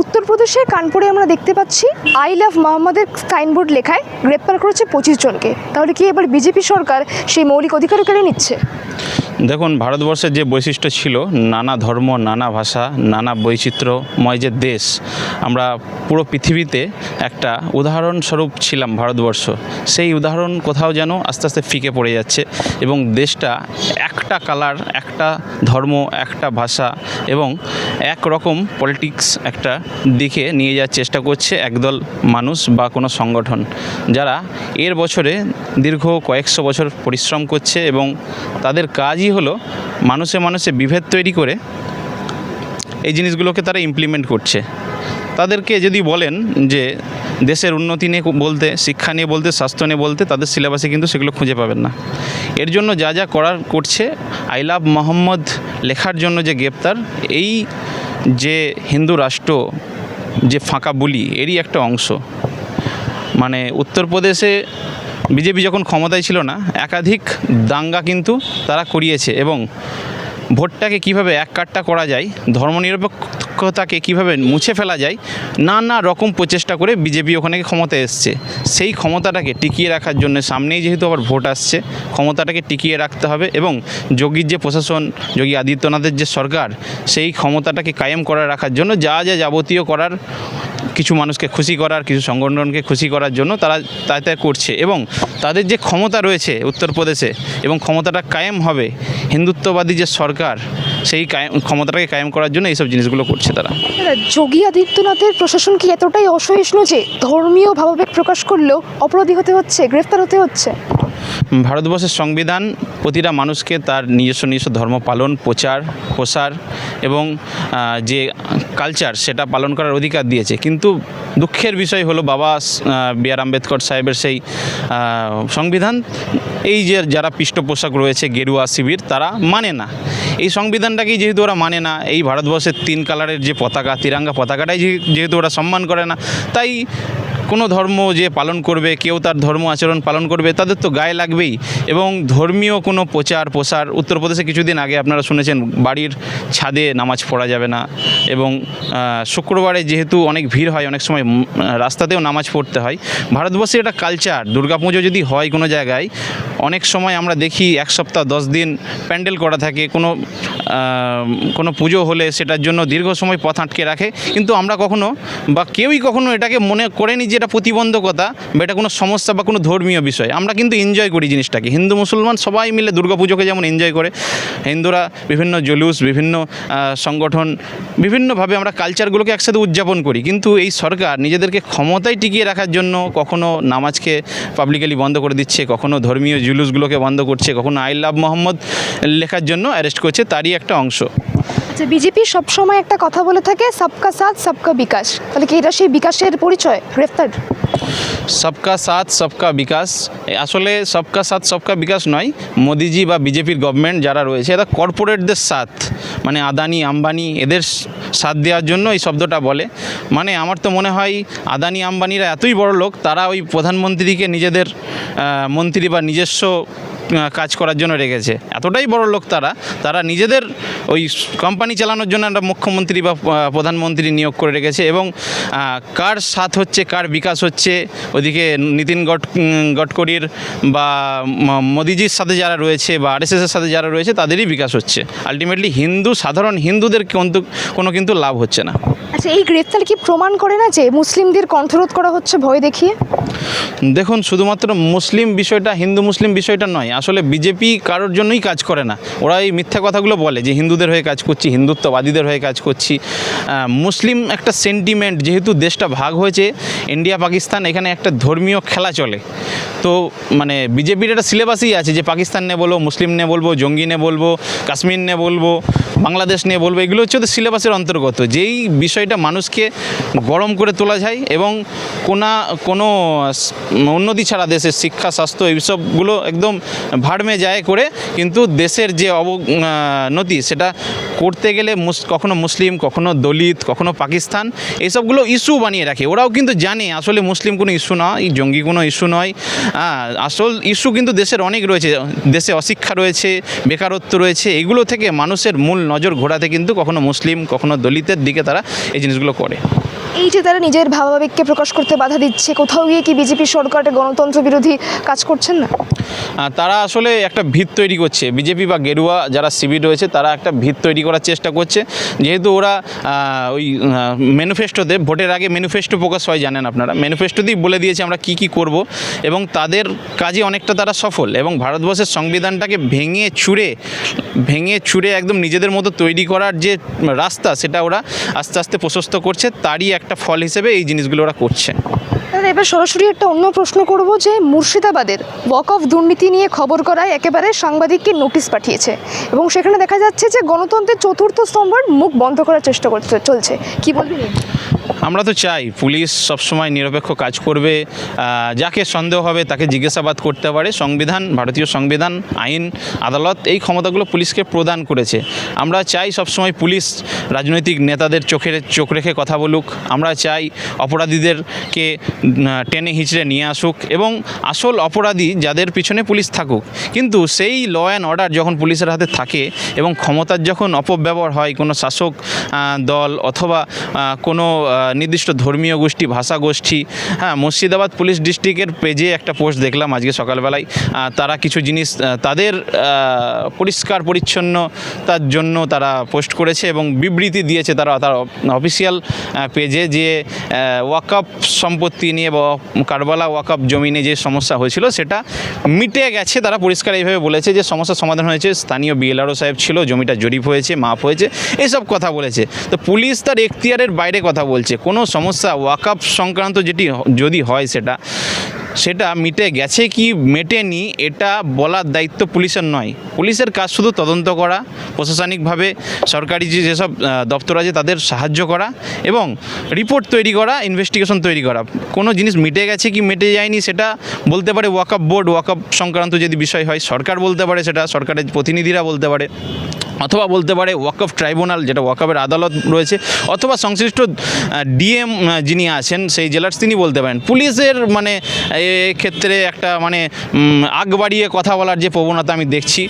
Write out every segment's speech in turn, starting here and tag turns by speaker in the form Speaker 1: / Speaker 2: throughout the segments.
Speaker 1: উত্তরপ্রদেশের কানপুরে আমরা দেখতে পাচ্ছি আই লাভ মোহাম্মদের সাইনবোর্ড লেখায় গ্রেপ্তার করেছে পঁচিশ জনকে। তাহলে কি এবার বিজেপি সরকার সেই মৌলিক অধিকারও কেড়ে নিচ্ছে?
Speaker 2: দেখুন, ভারতবর্ষের যে বৈশিষ্ট্য ছিল, নানা ধর্ম, নানা ভাষা, নানা বৈচিত্র্যময় যে দেশ, আমরা পুরো পৃথিবীতে একটা উদাহরণস্বরূপ ছিলাম ভারতবর্ষ। সেই উদাহরণ কোথাও যেন আস্তে আস্তে ফিকে পড়ে যাচ্ছে এবং দেশটা একটা কালার, একটা ধর্ম, একটা ভাষা এবং এক রকম পলিটিক্স একটা দিকে নিয়ে যাওয়ার চেষ্টা করছে একদল মানুষ বা কোনো সংগঠন, যারা এর বছরে দীর্ঘ কয়েকশো বছর পরিশ্রম করছে এবং তাদের কাজই হলো? মানুষে মানুষে বিভেদ তৈরি করে এই জিনিসগুলোকে তারা ইমপ্লিমেন্ট করছে। তাদেরকে যদি বলেন যে দেশের উন্নতি নিয়ে বলতে, শিক্ষা নিয়ে বলতে, স্বাস্থ্য নিয়ে বলতে, তাদের সিলেবাসে কিন্তু সেগুলো খুঁজে পাবেন না। এর জন্য যা যা করার করছে, আই লাভ মোহাম্মদ লেখার জন্য যে গ্রেপ্তার, এই যে হিন্দু রাষ্ট্র যে ফাঁকা বুলি, এরই একটা অংশ। মানে উত্তরপ্রদেশে বিজেপি যখন ক্ষমতায় ছিল না, একাধিক দাঙ্গা কিন্তু তারা করিয়েছে এবং ভোটটাকে কীভাবে এক কাট্টা করা যায়, ধর্মনিরপেক্ষতাকে কীভাবে মুছে ফেলা যায়, নানা রকম প্রচেষ্টা করে বিজেপি ওখানে ক্ষমতায় এসছে। সেই ক্ষমতাটাকে টিকিয়ে রাখার জন্য সামনেই যেহেতু আবার ভোট আসছে, ক্ষমতাটাকে টিকিয়ে রাখতে হবে এবং যোগীর যে প্রশাসন, যোগী আদিত্যনাথের যে সরকার, সেই ক্ষমতাটাকে কায়েম করে রাখার জন্য যা যা যাবতীয় করার কিছু মানুষকে খুশি করার, কিছু সংগঠনকে খুশি করার জন্য তারা তাই তাই করছে এবং তাদের যে ক্ষমতা রয়েছে উত্তরপ্রদেশে এবং ক্ষমতাটা কায়েম হবে, হিন্দুত্ববাদী যে সরকার সেই কায়েম ক্ষমতাটাকে কায়েম করার জন্য এইসব জিনিসগুলো করছে তারা।
Speaker 1: যোগী আদিত্যনাথের প্রশাসন কি এতটাই অসহিষ্ণু যে ধর্মীয় ভাবাবেগ প্রকাশ করলেও অপরাধী হতে হচ্ছে গ্রেফতার হতে হচ্ছে?
Speaker 2: ভারতবর্ষের সংবিধান প্রতিটা মানুষকে তার নিজস্ব নিজস্ব ধর্ম পালন প্রচার প্রসার এবং যে কালচার সেটা পালন করার অধিকার দিয়েছে। কিন্তু দুঃখের বিষয় হলো বাবা বি আর আম্বেদকর সাহেবের সেই সংবিধান এই যে যারা পৃষ্ঠপোষক রয়েছে গেরুয়া শিবির তারা মানে না। এই সংবিধানটাকেই যেহেতু ওরা মানে না, এই ভারতবর্ষের তিন কালারের যে পতাকা, তিরাঙ্গা পতাকাটাই যেহেতু ওরা সম্মান করে না, তাই কোনো ধর্ম যে পালন করবে, কেউ তার ধর্ম আচরণ পালন করবে, তাদের তো গায়ে লাগবেই। এবং ধর্মীয় কোনো প্রচার প্রসার উত্তরপ্রদেশে কিছুদিন আগে আপনারা শুনেছেন, বাড়ির ছাদে নামাজ পড়া যাবে না। এবং শুক্রবারে যেহেতু অনেক ভিড় হয়, অনেক সময় রাস্তাতেও নামাজ পড়তে হয়। ভারতবর্ষে এটা কালচার দুর্গাপুজো যদি হয় কোনো জায়গায়, অনেক সময় আমরা দেখি এক সপ্তাহ, দশ দিন প্যান্ডেল করা থাকে, কোনো কোনো পুজো হলে সেটার জন্য দীর্ঘ সময় পথ আটকে রাখে। কিন্তু আমরা কখনো বা কেউই কখনো এটাকে মনে করেনি যে এটা প্রতিবন্ধকতা বা এটা কোনো সমস্যা বা কোনো ধর্মীয় বিষয়, আমরা কিন্তু এনজয় করি জিনিসটাকে। হিন্দু, মুসলমান সবাই মিলে দুর্গাপুজোকে যেমন এনজয় করে, হিন্দুরা বিভিন্ন জলুস, বিভিন্ন সংগঠন, বিভিন্নভাবে আমরা কালচারগুলোকে একসাথে উদযাপন করি। কিন্তু এই সরকার নিজেদেরকে ক্ষমতায় টিকিয়ে রাখার জন্য কখনো নামাজকে পাবলিকালি বন্ধ করে দিচ্ছে, কখনো ধর্মীয় জুলুসগুলোকে বন্ধ করছে, কখনো আই লাভ মোহাম্মদ লেখার জন্য অ্যারেস্ট করছে, তারই একটা অংশ।
Speaker 1: যে বিজেপি সবসময় একটা কথা বলে থাকে, সবকা সাথ, সবকা বিকাশ। তাহলে কি এটা সেই বিকাশের পরিচয়, গ্রেফতার?
Speaker 2: সবকা সাথ, সবকা বিকাশ। আসলে সবকা সাথ, সবকা বিকাশ নয়, মোদিজি বা বিজেপির গভর্নমেন্ট যারা রয়েছে, এরা কর্পোরেটদের সাথ। মানে আদানি, আম্বানি, এদের সাথ দেওয়ার জন্য এই শব্দটা বলে। মানে আমার তো মনে হয়, আদানি, আম্বানিরা এতই বড় লোক তারা ওই প্রধানমন্ত্রীকে নিজেদের মন্ত্রী বা নিজস্ব কাজ করার জন্য রেখেছে। এতটাই বড় লোক তারা তারা নিজেদের ওই কোম্পানি চালানোর জন্য একটা মুখ্যমন্ত্রী বা প্রধানমন্ত্রী নিয়োগ করে রেখেছে এবং কার সাথ হচ্ছে কার বিকাশ হচ্ছে ওদিকে নীতিন গড উম, গডকরির বা মোদিজির সাথে যারা রয়েছে বা আরএসএসের সাথে যারা রয়েছে তাদেরই বিকাশ হচ্ছে। আলটিমেটলি হিন্দু সাধারণ হিন্দুদের কিন্তু কোনো কিন্তু লাভ হচ্ছে না।
Speaker 1: আচ্ছা এই গ্রেফতার কি প্রমাণ করে না যে মুসলিমদের কণ্ঠরোধ করা হচ্ছে ভয় দেখিয়ে?
Speaker 2: দেখুন শুধুমাত্র মুসলিম বিষয়টা হিন্দু মুসলিম বিষয়টা নয় আসলে বিজেপি কারোর জন্যই কাজ করে না। ওরা এই মিথ্যা কথাগুলো বলে যে হিন্দুদের হয়ে কাজ করছি, হিন্দুত্ববাদীদের হয়ে কাজ করছি। মুসলিম একটা সেন্টিমেন্ট যেহেতু দেশটা ভাগ হয়েছে ইন্ডিয়া পাকিস্তান এখানে একটা ধর্মীয় খেলা চলে। তো মানে বিজেপির একটা সিলেবাসই আছে যে পাকিস্তান নিয়ে বলব মুসলিম নিয়ে বলব, জঙ্গি নিয়ে বলব, কাশ্মীর নিয়ে বলব, বাংলাদেশ নিয়ে বলব, এগুলো হচ্ছে ওদের সিলেবাসের অন্তর্গত। যেই বিষয়টা মানুষকে গরম করে তোলা যায় এবং কোনা, কোনো উন্নতি ছাড়া দেশের শিক্ষা, স্বাস্থ্য, এইসবগুলো একদম ভাড়মে যায় করে, কিন্তু দেশের যে অবনতি সেটা করতে গেলে কখনো মুসলিম, কখনো দলিত, কখনো পাকিস্তান, এইসবগুলো ইস্যু বানিয়ে রাখে। ওরাও কিন্তু জানে আসলে মুসলিম কোনো ইস্যু না এই জঙ্গি কোনো ইস্যু নয়। আসল ইস্যু কিন্তু দেশের অনেক রয়েছে। দেশে অশিক্ষা রয়েছে, বেকারত্ব রয়েছে, এগুলো থেকে মানুষের মূল নজর ঘোরাতে কিন্তু কখনো মুসলিম, কখনো দলিতের দিকে তারা এই জিনিসগুলো করে।
Speaker 1: এই যে তারা নিজের ভাবাবেগকে প্রকাশ করতে বাধা দিচ্ছে, কোথাও গিয়ে কি বিজেপি সরকার গণতন্ত্র বিরোধী কাজ করছেন না?
Speaker 2: তারা আসলে একটা ভিত তৈরি করছে। বিজেপি বা গেরুয়া যারা শিবির রয়েছে, তারা একটা ভিত তৈরি করার চেষ্টা করছে। যেহেতু ওরা ওই ম্যানিফেস্টোতে ভোটের আগে ম্যানিফেস্টো প্রকাশ হয়, জানেন আপনারা। ম্যানিফেস্টোতেই বলে দিয়েছে আমরা কি কি করব এবং তাদের কাজে অনেকটা তারা সফল এবং ভারতবর্ষের সংবিধানটাকে ভেঙে চুড়ে ভেঙে চুড়ে একদম নিজেদের মতো তৈরি করার যে রাস্তা, সেটা ওরা আস্তে আস্তে প্রশস্ত করছে। তারই একটা ফল হিসেবে এই জিনিসগুলো ওরা করছে।
Speaker 1: দাদা এবার সরাসরি একটা অন্য প্রশ্ন করব যে মুর্শিদাবাদের ওয়াক অফ দুর্নীতি নিয়ে খবর করায় একেবারে সাংবাদিককে নোটিশ পাঠিয়েছে এবং সেখানে দেখা যাচ্ছে যে গণতন্ত্রের চতুর্থ স্তম্ভের মুখ বন্ধ করার চেষ্টা করতে চলছে কি বলবেন?
Speaker 2: আমরা তো চাই পুলিশ সবসময় নিরপেক্ষ কাজ করবে যাকে সন্দেহ হবে তাকে জিজ্ঞাসাবাদ করতে পারে। সংবিধান, ভারতীয় সংবিধান, আইন, আদালত এই ক্ষমতাগুলো পুলিশকে প্রদান করেছে। আমরা চাই সবসময় পুলিশ রাজনৈতিক নেতাদের চোখে চোখ রেখে কথা বলুক। আমরা চাই অপরাধীদেরকে টেনে হিঁচড়ে নিয়ে আসুক এবং আসল অপরাধী যাদের পিছনে পুলিশ থাকুক। কিন্তু সেই ল অ্যান্ড অর্ডার যখন পুলিশের হাতে থাকে এবং ক্ষমতার যখন অপব্যবহার হয় কোনো শাসক দল অথবা কোনো নির্দিষ্ট ধর্মীয় গোষ্ঠী, ভাষা গোষ্ঠী হ্যাঁ মুর্শিদাবাদ পুলিশ ডিস্ট্রিক্টের পেজে একটা পোস্ট দেখলাম আজকে সকালবেলায়। তারা কিছু জিনিস তাদের পরিষ্কার পরিচ্ছন্নতার জন্য তারা পোস্ট করেছে এবং বিবৃতি দিয়েছে তারা, তার অফিসিয়াল পেজে যে ওয়াকআপ সম্পত্তি নিয়ে বা কারবালা ওয়াকআপ জমি নিয়ে যে সমস্যা হয়েছিল সেটা মিটে গেছে। তারা পরিষ্কার এইভাবে বলেছে যে সমস্যার সমাধান হয়েছে। স্থানীয় বিএলআরও সাহেব ছিল, জমিটা জরিপ হয়েছে মাপ হয়েছে, এসব কথা বলেছে। তো পুলিশ তার এখতিয়ারের বাইরে কথা বলছে। কোনো সমস্যা ওয়াকআপ সংক্রান্ত যেটি যদি হয় সেটা সেটা মিটে গেছে কি মেটেনি এটা বলার দায়িত্ব পুলিশের নয়। পুলিশের কাজ শুধু তদন্ত করা, প্রশাসনিকভাবে সরকারি যে যেসব দপ্তর আছে তাদের সাহায্য করা এবং রিপোর্ট তৈরি করা ইনভেস্টিগেশন তৈরি করা। কোনো জিনিস মিটে গেছে কি মেটে যায়নি সেটা বলতে পারে ওয়াকআপ বোর্ড ওয়াকআপ সংক্রান্ত যদি বিষয় হয়, সরকার বলতে পারে সেটা, সরকারের প্রতিনিধিরা বলতে পারে। অথবা বলতে পারে ওয়াকফ ট্রাইব্যুনাল, যেটা ওয়াকফের আদালত রয়েছে, অথবা সংশ্লিষ্ট ডিএম যিনি আছেন, সেই জেলার তিনি বলতে পারেন। পুলিশের মানে ক্ষেত্রে একটা মানে আগ বাড়িয়ে কথা বলার যে প্রবণতা আমি দেখছি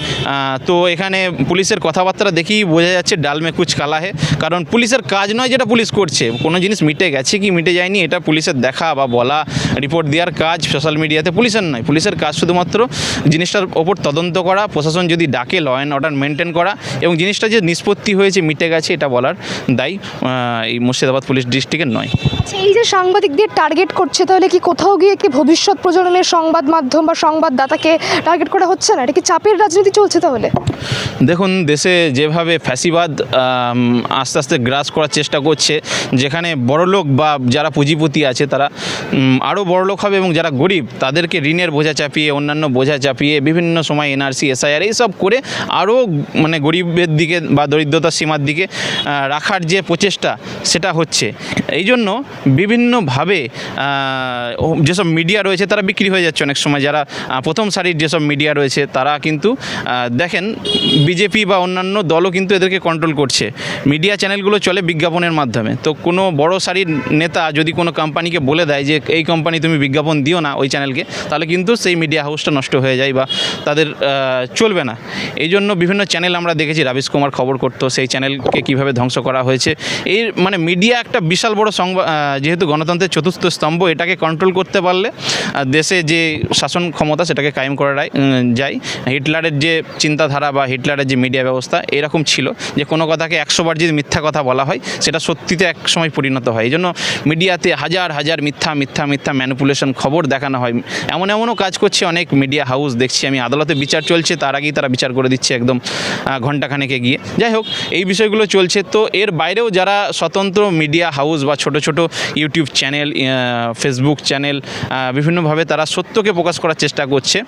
Speaker 2: তো এখানে পুলিশের কথাবার্তা দেখেই বোঝা যাচ্ছে ডালমে কুচ কালা হে। কারণ পুলিশের কাজ নয় যেটা পুলিশ করছে। কোনো জিনিস মিটে গেছে কি মিটে যায়নি, এটা পুলিশের দেখা বা বলা, রিপোর্ট দেওয়ার কাজ সোশ্যাল মিডিয়াতে পুলিশের নয়। পুলিশের কাজ শুধুমাত্র জিনিসটার ওপর তদন্ত করা, প্রশাসন যদি ডাকে, ল অ্যান্ড অর্ডার মেনটেন করা এবং জিনিসটা যে নিষ্পত্তি হয়েছে মিটে গেছে এটা বলার দায়ী এই মুর্শিদাবাদ পুলিশ ডিস্ট্রিক্টের নয়।
Speaker 1: আচ্ছা এই যে সাংবাদিকদের টার্গেট করছে তাহলে কি কোথাও গিয়ে কি ভবিষ্যৎ প্রজন্মের সংবাদ মাধ্যম বা সংবাদদাতাকে টার্গেট করা হচ্ছে না? এটা কি চাপের রাজনীতি চলছে তাহলে?
Speaker 2: দেখুন দেশে যেভাবে ফ্যাসিবাদ আস্তে আস্তে গ্রাস করার চেষ্টা করছে যেখানে বড়লোক বা যারা পুঁজিপতি আছে তারা আরও বড়লোক হবে এবং যারা গরিব তাদেরকে ঋণের বোঝা চাপিয়ে অন্যান্য বোঝা চাপিয়ে বিভিন্ন সময় এনআরসি এসআইআর এইসব করে আরও মানে গরিবের দিকে বা দরিদ্রতার সীমার দিকে রাখার যে প্রচেষ্টা, সেটা হচ্ছে। এই জন্য বিভিন্নভাবে যেসব মিডিয়া রয়েছে, তারা বিক্রি হয়ে যাচ্ছে অনেক সময়। যারা প্রথম সারির যেসব মিডিয়া রয়েছে, তারা কিন্তু দেখেন, বিজেপি বা অন্যান্য দলও কিন্তু এদেরকে কন্ট্রোল করছে। মিডিয়া চ্যানেলগুলো চলে বিজ্ঞাপনের মাধ্যমে। তো কোনো বড় সারির নেতা যদি কোনো কোম্পানিকে বলে দেয় যে, এই কোম্পানি তুমি বিজ্ঞাপন দিও না ওই চ্যানেলকে, তাহলে কিন্তু সেই মিডিয়া হাউসটা নষ্ট হয়ে যায় বা তাদের চলবে না। এই জন্য বিভিন্ন চ্যানেল আমরা দেখেছি রাবিশ কুমার খবর করতো সেই চ্যানেলকে কীভাবে ধ্বংস করা হয়েছে এই মানে মিডিয়া একটা বিশাল বড় সংবাদ যেহেতু গণতন্ত্রের চতুর্থ স্তম্ভ এটাকে কন্ট্রোল করতে পারলে দেশে যে শাসন ক্ষমতা সেটাকে কায়েম করা যায়- হিটলারের যে চিন্তাধারা বা হিটলারের যে মিডিয়া ব্যবস্থা এরকম ছিল যে কোনো কথাকে একশো বার যদি মিথ্যা কথা বলা হয় সেটা সত্যিতে এক সময় পরিণত হয়। এই জন্য মিডিয়াতে হাজার হাজার মিথ্যা মিথ্যা মিথ্যা ম্যানিপুলেশন খবর দেখানো হয়। এমন এমনও কাজ করছে অনেক মিডিয়া হাউস দেখছি আমি। আদালতে বিচার চলছে তার আগেই তারা বিচার করে দিচ্ছে একদম আহ, ঘণ্টাখানেকে গিয়ে। যাই হোক, এই বিষয়গুলো চলছে। তো এর বাইরেও যারা স্বতন্ত্র মিডিয়া হাউস বা ছোট ছোট ইউটিউব চ্যানেল ফেসবুক চ্যানেল বিভিন্নভাবে তারা সত্যকে প্রকাশ করার চেষ্টা করছে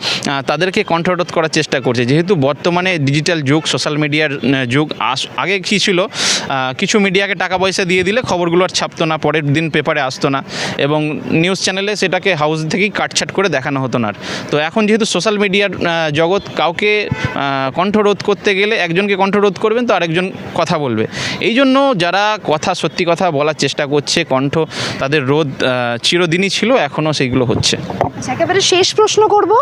Speaker 2: তাদেরকে কণ্ঠরোধ করার চেষ্টা করছে। যেহেতু বর্তমানে ডিজিটাল যুগ, সোশ্যাল মিডিয়ার যুগ আস- আগে কী ছিল? কিছু মিডিয়াকে টাকা পয়সা দিয়ে দিলে খবরগুলো আর ছাপতো না, পরের দিন পেপারে আসতো না এবং নিউজ চ্যানেলে সেটাকে হাউস থেকেই কাটছাট করে দেখানো হতো না তো এখন যেহেতু সোশ্যাল মিডিয়ার জগৎ কাউকে কণ্ঠরোধ করতে গেলে একজন একজনকে কণ্ঠরোধ করবেন তো আরেকজন কথা বলবে। এই জন্য যারা কথা সত্যি কথা বলার চেষ্টা করছে কণ্ঠ তাদের রোধ চিরদিনই ছিল এখনও সেইগুলো হচ্ছে।
Speaker 1: আচ্ছা একেবারে শেষ প্রশ্ন করব।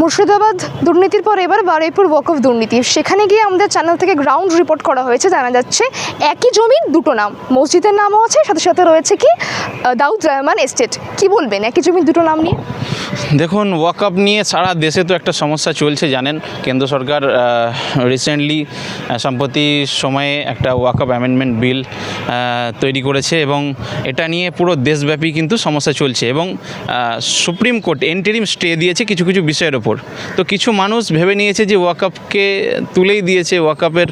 Speaker 1: মুর্শিদাবাদ দুর্নীতির পর এবার বারুইপুর ওয়াকফ দুর্নীতি। সেখানে গিয়ে আমাদের চ্যানেল থেকে গ্রাউন্ড রিপোর্ট করা হয়েছে জানা যাচ্ছে একই জমির দুটো নাম। মসজিদের নামও আছে সাথে সাথে রয়েছে কি দাউদ রহমান এস্টেট কি বলবেন একই জমির দুটো নাম নিয়ে?
Speaker 2: দেখুন ওয়াকআপ নিয়ে সারা দেশে তো একটা সমস্যা চলছে জানেন। কেন্দ্র সরকার রিসেন্টলি সম্প্রতি সময়ে একটা ওয়াকআপ অ্যামেন্ডমেন্ট বিল তৈরি করেছে এবং এটা নিয়ে পুরো দেশব্যাপী কিন্তু সমস্যা চলছে এবং সুপ্রিম কোর্ট এন্টেরিম স্টে দিয়েছে কিছু কিছু বিষয়ের ওপর। তো কিছু মানুষ ভেবে নিয়েছে যে ওয়াকআপকে তুলেই দিয়েছে ওয়াকআপের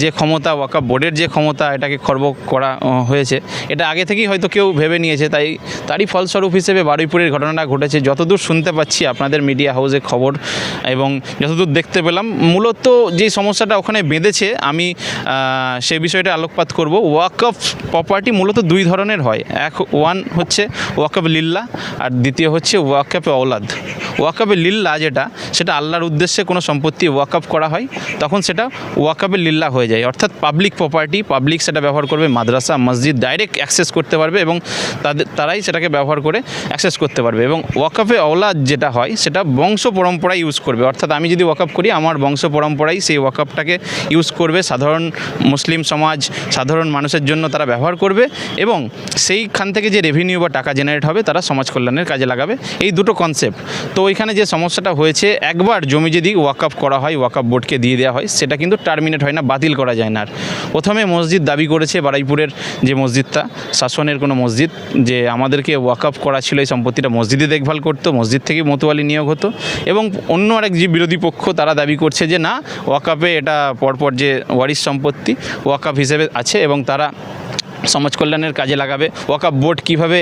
Speaker 2: যে ক্ষমতা ওয়াকআপ বোর্ডের যে ক্ষমতা, এটাকে খর্ব করা হয়েছে। এটা আগে থেকেই হয়তো কেউ ভেবে নিয়েছে, তাই তারই ফলস্বরূপ হিসেবে বারুইপুরের ঘটনাটা ঘটেছে। যতদূর শুনতে পাচ্ছি, আপনাদের মিডিয়া হাউসে খবর এবং যতদূর দেখতে পেলাম, মূলত যে সমস্যাটা ওখানে বেঁধেছে আমি আহ, সে বিষয়টা আলোকপাত করব। ওয়াকফ প্রপার্টি মূলত দুই ধরনের হয়। এক ওয়ান হচ্ছে ওয়াকফ লিল্লা আর দ্বিতীয় হচ্ছে ওয়াকফে ওলাদ ওয়াকফে লিল্লা যেটা সেটা আল্লাহর উদ্দেশ্যে কোনো সম্পত্তি ওয়াকফ করা হয় তখন সেটা ওয়াকফে লিল্লা হয়ে যায়। অর্থাৎ পাবলিক প্রপার্টি পাবলিক সেটা ব্যবহার করবে মাদ্রাসা মসজিদ ডাইরেক্ট অ্যাক্সেস করতে পারবে এবং তাদের তারাই সেটাকে ব্যবহার করে অ্যাক্সেস করতে পারবে। এবং ওয়াকফে ওলাদ যেটা হয় সেটা বংশ পরম্পরায় ইউজ করবে। অর্থাৎ আমি যদি ওয়াকফ করি আমার বংশ পরম্পরাই সেই ওয়াকফটাকে ইউজ করবে। সাধারণ মুসলিম সমাজ, সাধারণ মানুষের জন্য তারা ব্যবহার করবে এবং সেইখান থেকে যে রেভিনিউ বা টাকা জেনারেট হবে, তারা সমাজ কল্যাণের কাজে লাগাবে। এই দুটো কনসেপ্ট তো ওইখানে যে সমস্যাটা হয়েছে, একবার জমি যদি ওয়াকআপ করা হয় ওয়াকআপ বোর্ডকে দিয়ে দেওয়া হয়, সেটা কিন্তু টার্মিনেট হয় না, বাতিল করা যায় না আর। প্রথমে মসজিদ দাবি করেছে বারাইপুরের যে মসজিদটা, শাসনের কোনো মসজিদ, যে আমাদেরকে ওয়াকআপ করা ছিল এই সম্পত্তিটা মসজিদে দেখভাল করতো, মসজিদ থেকে মতোয়ালি নিয়োগ হতো এবং অন্য আরেক যে বিরোধী পক্ষ, তারা দাবি করছে যে না ওয়াকআপে এটা পরপর যে ওয়ারিস সম্পত্তি ওয়াকাফ হিসেবে আছে এবং তারা সমাজ কল্যাণের কাজে লাগাবে। ওয়াকাফ বোর্ড কীভাবে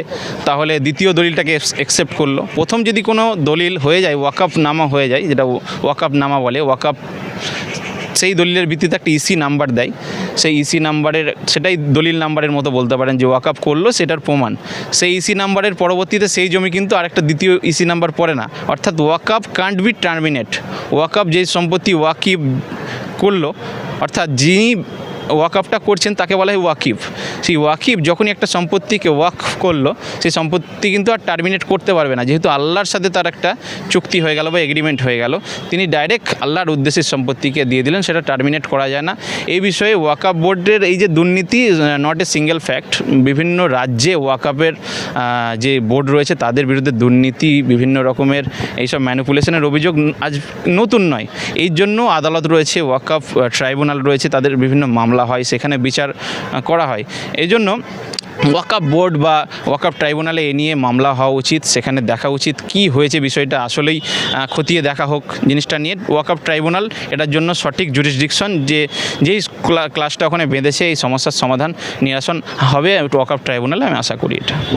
Speaker 2: তাহলে দ্বিতীয় দলিলটাকে অ্যাকসেপ্ট করল? প্রথম যদি কোনো দলিল হয়ে যায় ওয়াকাফ নামা হয়ে যায়, যেটা ওয়াকাফ নামা বলে ওয়াকআপ সেই দলিলের ভিত্তিতে একটা ইসি নাম্বার দেয়। সেই ইসি নাম্বারের সেটাই দলিল নাম্বারের মতো বলতে পারেন যে ওয়াকআপ করল, সেটার প্রমাণ। সেই ইসি নাম্বারের পরবর্তীতে সেই জমি কিন্তু আরেকটা দ্বিতীয় ইসি নাম্বার পড়ে না। অর্থাৎ waqf can't be terminate waqf যেই সম্পত্তি ওয়াকিব করল, অর্থাৎ যিনি ওয়াকআপটা করছেন, তাকে বলা হয় ওয়াকিফ। সেই ওয়াকিব যখনই একটা সম্পত্তিকে ওয়াকফ করল, সেই সম্পত্তি কিন্তু আর টার্মিনেট করতে পারবে না। যেহেতু আল্লাহর সাথে তার একটা চুক্তি হয়ে গেল বা এগ্রিমেন্ট হয়ে গেল, তিনি ডাইরেক্ট আল্লাহর উদ্দেশ্যে সম্পত্তিকে দিয়ে দিলেন, সেটা টার্মিনেট করা যায় না। এই বিষয়ে ওয়াকআপ বোর্ডের এই যে দুর্নীতি নট এ সিঙ্গেল ফ্যাক্ট বিভিন্ন রাজ্যে ওয়াকআপের যে বোর্ড রয়েছে, তাদের বিরুদ্ধে দুর্নীতি, বিভিন্ন রকমের এইসব ম্যানিপুলেশনের অভিযোগ আজ নতুন নয়। এই জন্য আদালত রয়েছে ওয়াকআপ ট্রাইব্যুনাল রয়েছে, তাদের বিভিন্ন মামলা হয়, সেখানে বিচার করা হয়। এই জন্য ওয়াকআপ বোর্ড বা ওয়াকআপ ট্রাইব্যুনালে এ নিয়ে মামলা হওয়া উচিত, সেখানে দেখা উচিত কি হয়েছে বিষয়টা আসলেই খতিয়ে দেখা হোক জিনিসটা নিয়ে। ওয়াকআপ ট্রাইব্যুনাল, এটার জন্য সঠিক জুরিসডিকশন যে, যেই ক্লা- ক্লাসটা ওখানে বেঁধেছে, এই সমস্যার সমাধান নিরাসন হবে ওয়াকআপ ট্রাইব্যুনালে, আমি আশা করি এটা।